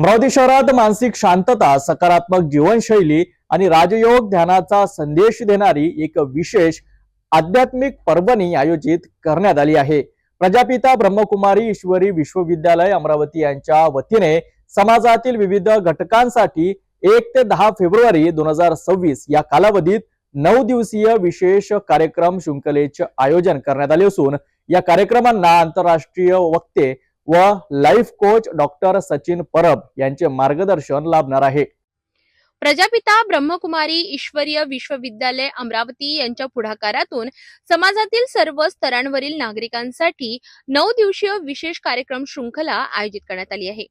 अमरावती शहरात मानसिक शांतता सकारात्मक जीवनशैली आणि राजयोग ध्यानाचा संदेश देणारी एक विशेष आध्यात्मिक पर्वणी आयोजित करण्यात आली आहे. प्रजापिता ब्रह्मकुमारी ईश्वरी विश्वविद्यालय अमरावती यांच्या वतीने समाजातील विविध घटकांसाठी एक ते दहा फेब्रुवारी दोन हजार सव्वीस या कालावधीत नऊ दिवसीय विशेष कार्यक्रम शृंखलेचे आयोजन करण्यात आले असून या कार्यक्रमांना आंतरराष्ट्रीय वक्ते व life coach doctor Sachin Parab यांचे मार्गदर्शन लाभणार आहे. प्रजापिता ब्रह्मकुमारी ईश्वरीय विश्वविद्यालय अमरावती यांच्या पुढाकारातून समाजातील सर्व स्तरांवरील नागरिकांसाठी नऊ दिवसीय विशेष कार्यक्रम शृंखला आयोजित करण्यात आली आहे.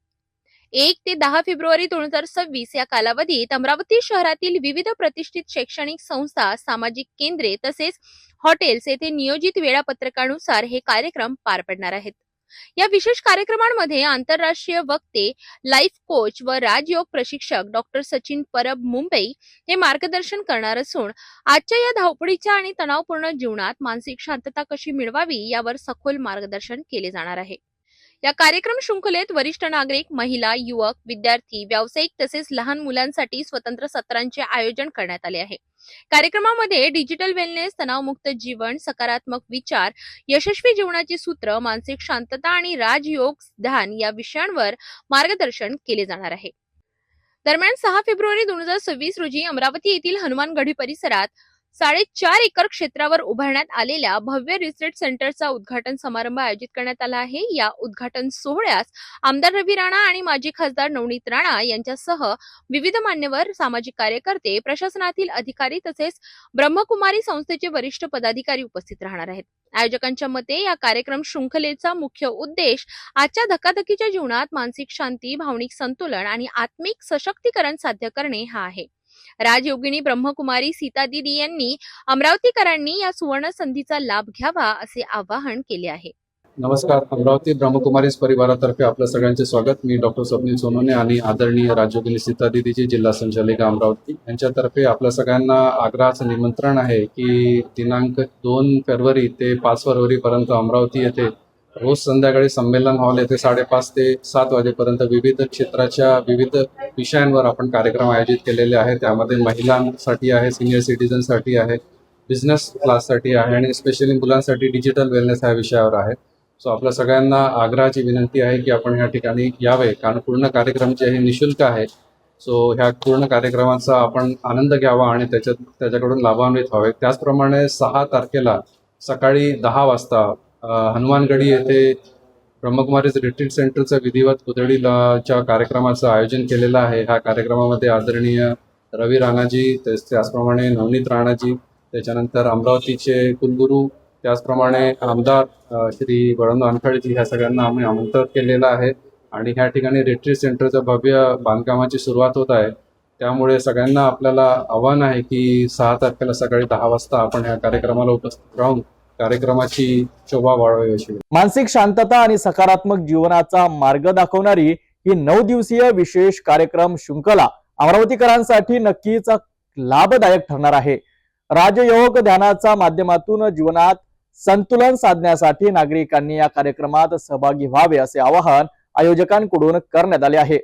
एक ते दहा फेब्रुवारी दोन हजार सव्वीस या कालावधीत अमरावती शहरातील विविध प्रतिष्ठित शैक्षणिक संस्था सामाजिक केंद्रे तसेच हॉटेल्स येथे नियोजित वेळापत्रकानुसार हे कार्यक्रम पार पडणार आहेत. या विशेष कार्यक्रमांमध्ये आंतरराष्ट्रीय वक्ते लाईफ कोच व राजयोग प्रशिक्षक डॉक्टर सचिन परब मुंबई हे मार्गदर्शन करणार असून आजच्या या धावपळीच्या आणि तणावपूर्ण जीवनात मानसिक शांतता कशी मिळवावी यावर सखोल मार्गदर्शन केले जाणार आहे. या कार्यक्रम शृंखलेत वरिष्ठ नागरिक महिला युवक विद्यार्थी व्यावसायिक तसेच लहान मुलांसाठी स्वतंत्र सत्रांचे आयोजन करण्यात आले आहे. कार्यक्रमामध्ये डिजिटल वेलनेस तणावमुक्त जीवन सकारात्मक विचार यशस्वी जीवनाची सूत्र मानसिक शांतता आणि राजयोग ध्यान या विषयांवर मार्गदर्शन केले जाणार आहे. दरम्यान सहा फेब्रुवारी दोन हजार सव्वीस रोजी अमरावती येथील हनुमानगढी परिसरात साडेचार एकर क्षेत्रावर उभारण्यात आलेल्या भव्य रिसर्च सेंटरचा उद्घाटन समारंभ आयोजित करण्यात आला आहे. या उद्घाटन सोहळ्यास आमदार रवी राणा आणि माजी खासदार नवनीत राणा यांच्यासह विविध मान्यवर सामाजिक कार्यकर्ते प्रशासनातील अधिकारी तसेच ब्रह्मकुमारी संस्थेचे वरिष्ठ पदाधिकारी उपस्थित राहणार आहेत. आयोजकांच्या मते या कार्यक्रम शृंखलेचा मुख्य उद्देश आजच्या धकाधकीच्या जीवनात मानसिक शांती भावनिक संतुलन आणि आत्मिक सशक्तीकरण साध्य करणे हा आहे. राजयोगिनी ब्रह्मकुमारी सीता दिदी यांनी अमरावतीकरांनी या सुवर्ण संधीचा लाभ घ्यावा असे आवाहन केले आहे. नमस्कार अमरावती ब्रह्मकुमारीज परिवारातर्फे आपलं सगळ्यांचे स्वागत. मी डॉक्टर स्वप्नील सोनोने आणि आदरणीय राज्योगिनी सीता दिदीची जिल्हा संचालिका अमरावती. यांच्यातर्फे आपल्या सगळ्यांना आग्रहाचं निमंत्रण आहे की दिनांक दोन फेब्रुवारी ते पाच फरवरीपर्यंत अमरावती येथे रोज संध्याकाळी संमेलन हॉल येथे साडेपाच ते सात वाजेपर्यंत विविध क्षेत्राच्या विविध विषयांवर आपण कार्यक्रम आयोजित केलेले आहेत. त्यामध्ये महिलांसाठी आहे सिनियर सिटीजनसाठी आहे बिझनेस क्लाससाठी आहे आणि स्पेशली मुलांसाठी डिजिटल वेलनेस ह्या विषयावर आहे. सो आपल्या सगळ्यांना आग्रहाची विनंती आहे की आपण ह्या ठिकाणी यावे कारण पूर्ण कार्यक्रम जे हे निशुल्क आहे. सो ह्या पूर्ण कार्यक्रमाचा आपण आनंद घ्यावा आणि त्याच्यात त्याच्याकडून लाभान्वित व्हावे. त्याचप्रमाणे सहा तारखेला सकाळी दहा वाजता हनुमानगडी येथे ब्रह्मकुमारीज रिट्रीट सेंटरचं विधिवत पुतळीच्या कार्यक्रमाचं आयोजन केलेलं आहे. ह्या कार्यक्रमामध्ये आदरणीय रवी राणाजी तेच त्याचप्रमाणे नवनीत राणाजी त्याच्यानंतर अमरावतीचे कुलगुरू त्याचप्रमाणे आमदार श्री वळण वानखडेजी ह्या सगळ्यांना आम्ही आमंत्रित केलेलं आहे. आणि ह्या ठिकाणी रिट्रीट सेंटरचं भव्य बांधकामाची सुरुवात होत आहे. त्यामुळे सगळ्यांना आपल्याला आव्हान आहे की सहा तारखेला सकाळी दहा वाजता आपण ह्या कार्यक्रमाला उपस्थित राहून कार्यक्रमाची शोभा वाढवावी अशी मानसिक शांतता आणि सकारात्मक जीवनाचा मार्ग दाखवणारी ही नऊ दिवसीय विशेष कार्यक्रम शृंखला अमरावतीकरांसाठी नक्कीच लाभदायक ठरणार आहे. राजयोग ध्यानाच्या माध्यमातून जीवनात संतुलन साधण्यासाठी नागरिकांनी या कार्यक्रमात सहभागी व्हावे असे आवाहन आयोजकांकडून करण्यात आले आहे.